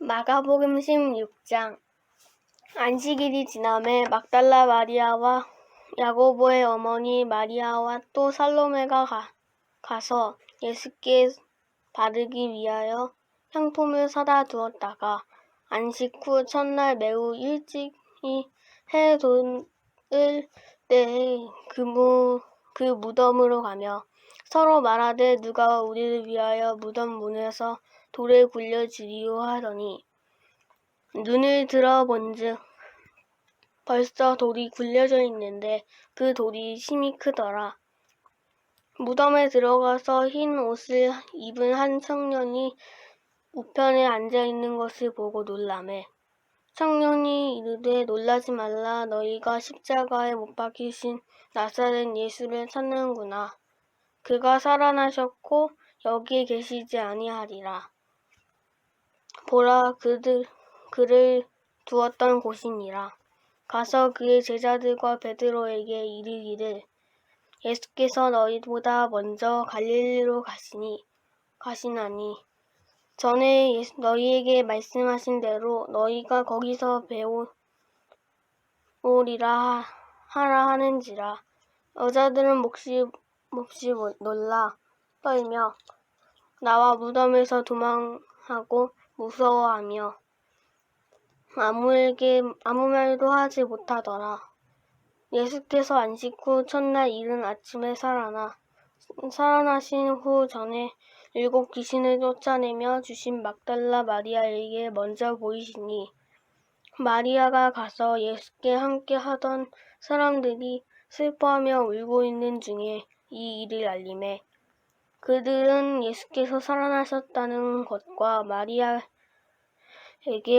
마가복음 16장. 안식일이 지남에 막달라 마리아와 야고보의 어머니 마리아와 또 살로메가 가, 가서 예수께 바르기 위하여 향품을 사다 두었다가 안식 후 첫날 매우 일찍이 해 돋을 때에 그, 무, 그 무덤으로 가며 서로 말하되 누가 우리를 위하여 무덤 문에서 돌을 굴려 주리오 하더니 눈을 들어본즉 벌써 돌이 굴려져 있는데 그 돌이 심히 크더라. 무덤에 들어가서 흰 옷을 입은 한 청년이 우편에 앉아 있는 것을 보고 놀라매. 청년이 이르되 놀라지 말라 너희가 십자가에 못 박히신 나사렛 예수를 찾는구나. 그가 살아나셨고 여기에 계시지 아니하리라. 보라 그들 그를 두었던 곳이니라. 가서 그의 제자들과 베드로에게 이르기를 예수께서 너희보다 먼저 갈릴리로 가시니 가시나니 전에 예수- 너희에게 말씀하신 대로 너희가 거기서 배우리라 하라 하는지라 여자들은 몹시 몹시 놀라 떨며 나와 무덤에서 도망하고 무서워하며 아무에게 아무 말도 하지 못하더라. 예수께서 안식 후 첫날 이른 아침에 살아나 살아나신 후 전에 일곱 귀신을 쫓아내며 주신 막달라 마리아에게 먼저 보이시니 마리아가 가서 예수께 함께 하던 사람들이 슬퍼하며 울고 있는 중에 이 일을 알림해 그들은 예수께서 살아나셨다는 것과 마리아에게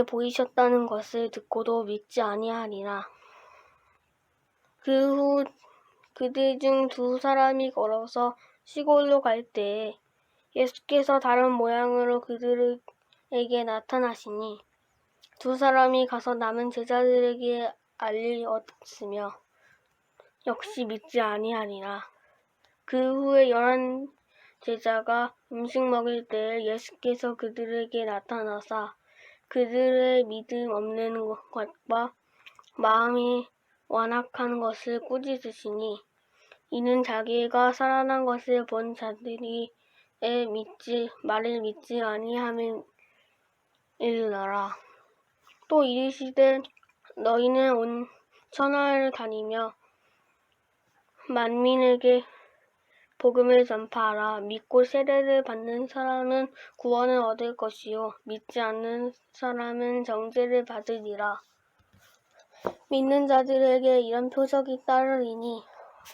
보이셨다는 것을 듣고도 믿지 아니하니라. 그 후 그들 중 두 사람이 걸어서 시골로 갈 때에 예수께서 다른 모양으로 그들에게 나타나시니 두 사람이 가서 남은 제자들에게 알리었으며 역시 믿지 아니하니라. 그 후에 열한 제자가 음식 먹을 때에 예수께서 그들에게 나타나사 그들의 믿음 없는 것과 마음이 완악한 것을 꾸짖으시니 이는 자기가 살아난 것을 본 자들이 에 믿지 말을 믿지 아니함이니라. 또 이르시되 너희는 온 천하를 다니며 만민에게 복음을 전파하라. 믿고 세례를 받는 사람은 구원을 얻을 것이요 믿지 않는 사람은 정죄를 받으리라. 믿는 자들에게 이런 표적이 따르리니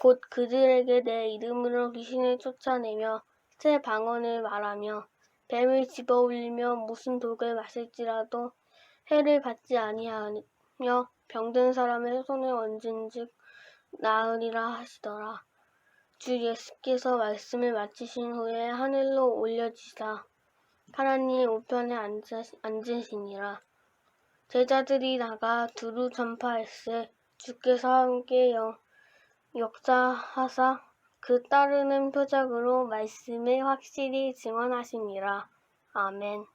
곧 그들에게 내 이름으로 귀신을 쫓아내며 새 방언을 말하며 뱀을 집어 올리며 무슨 독을 마실지라도 해를 받지 아니하며 병든 사람의 손에 얹은즉 나으리라 하시더라. 주 예수께서 말씀을 마치신 후에 하늘로 올려지사 하나님 우편에 앉으, 앉으시니라. 제자들이 나가 두루 전파할세 주께서 함께 영, 역사하사 그 따르는 표적으로 말씀을 확실히 증언하시니라. 아멘.